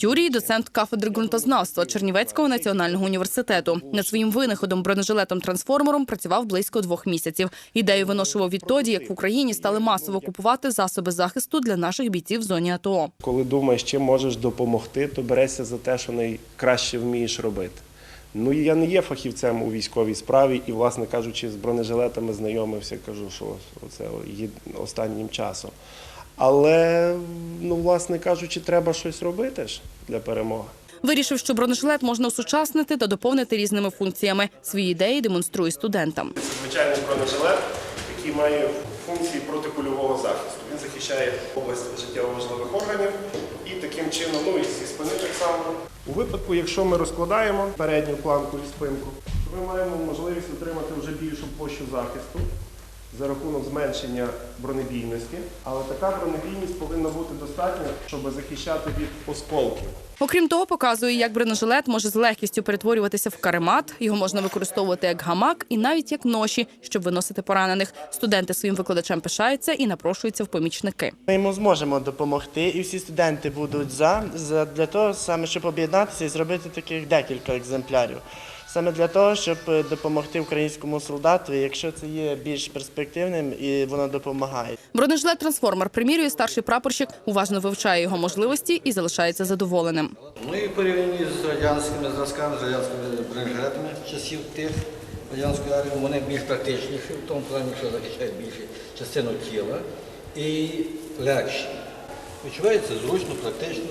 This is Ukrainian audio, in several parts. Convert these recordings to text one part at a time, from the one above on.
Юрій доцент кафедри ґрунтознавства Чернівецького національного університету. Над своїм винаходом бронежилетом трансформером працював близько двох місяців. Ідею виношував відтоді, як в Україні стали масово купувати засоби захисту для наших бійців в зоні АТО. Коли думаєш, чим можеш допомогти, то берешся за те, що найкраще вмієш робити. Ну я не є фахівцем у військовій справі, і, власне кажучи, з бронежилетами знайомився, кажу, що це останнім часом. Але, ну, власне кажучи, треба щось робити ж для перемоги. Вирішив, що бронежилет можна осучаснити та доповнити різними функціями. Свої ідеї демонструє студентам. Звичайний бронежилет, який має функції протикульового захисту. Він захищає область життєво важливих органів і таким чином, ну і зі спини так само. У випадку, якщо ми розкладаємо передню планку і спинку, то ми маємо можливість отримати вже більшу площу захисту за рахунок зменшення бронебійності. Але така бронебійність повинна бути достатня, щоб захищати від осколків. Окрім того, показує, як бронежилет може з легкістю перетворюватися в каремат. Його можна використовувати як гамак і навіть як ноші, щоб виносити поранених. Студенти своїм викладачем пишаються і напрошуються в помічники. Ми йому зможемо допомогти, і всі студенти будуть за, за для того, саме щоб об'єднатися і зробити таких декілька екземплярів. Саме для того, щоб е, допомогти українському солдату, якщо це є більш перспективним і воно допомагає. Бронежилет трансформер примірює старший прапорщик, уважно вивчає його можливості і залишається задоволеним. Ну і порівняні з радянськими зразками, з радянськими бронежилетами часів тих радянської армії, вони більш практичніші, в тому плані, що захищають більшу частину тіла і легші. Відчувається зручно, практично.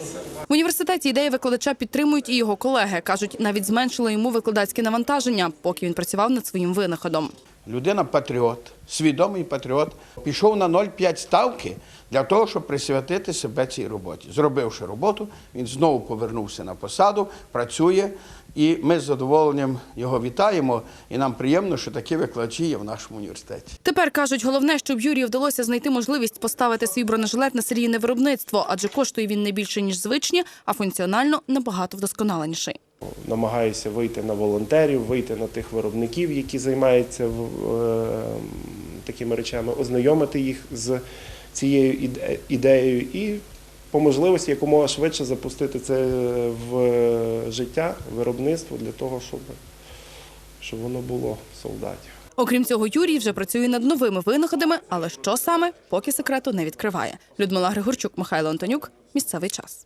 В університеті ідеї викладача підтримують і його колеги. кажуть, навіть зменшили йому викладацьке навантаження, поки він працював над своїм винаходом. Людина патріот, свідомий патріот, пішов на 0,5 ставки для того, щоб присвятити себе цій роботі. Зробивши роботу, він знову повернувся на посаду, працює, і ми з задоволенням його вітаємо. І нам приємно, що такі викладачі є в нашому університеті. Тепер кажуть, головне, щоб Юрію вдалося знайти можливість поставити свій бронежилет на серійне виробництво, адже коштує він не більше ніж звичні, а функціонально набагато вдосконаленіший. Намагаюся вийти на волонтерів, вийти на тих виробників, які займаються е, такими речами, ознайомити їх з цією іде- ідеєю і по можливості якомога швидше запустити це в життя, виробництво для того, щоб, щоб воно було солдатів. Окрім цього, Юрій вже працює над новими винаходами, але що саме, поки секрету не відкриває. Людмила Григорчук, Михайло Антонюк. Місцевий час.